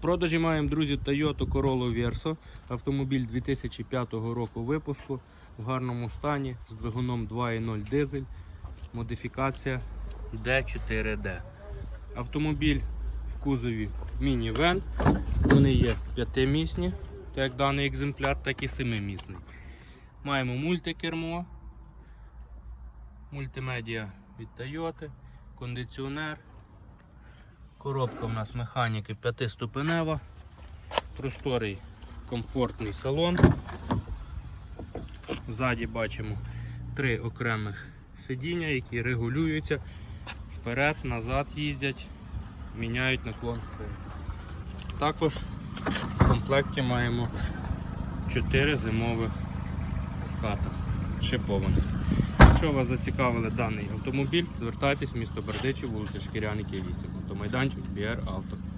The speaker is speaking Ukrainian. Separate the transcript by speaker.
Speaker 1: продажі маємо, друзі, Toyota Corolla Verso. Автомобіль 2005 року випуску в гарному стані з двигуном 2.0 дизель. Модифікація D4D. Автомобіль в кузові мінівен. Вони є п'ятимісні, так як даний екземпляр, так і семимісний. Маємо мультикермо, мультимедіа від Toyota, кондиціонер. Коробка у нас механіки п'ятиступенева, просторий комфортний салон. Ззаді бачимо три окремих сидіння, які регулюються вперед, назад їздять, міняють наклон спини. Також в комплекті маємо 4 зимових ската шипованих. Якщо вас зацікавили даний автомобіль, звертайтесь в місто Бердичів, вулиця Шкіряники 8. Автомайданчик BR Auto.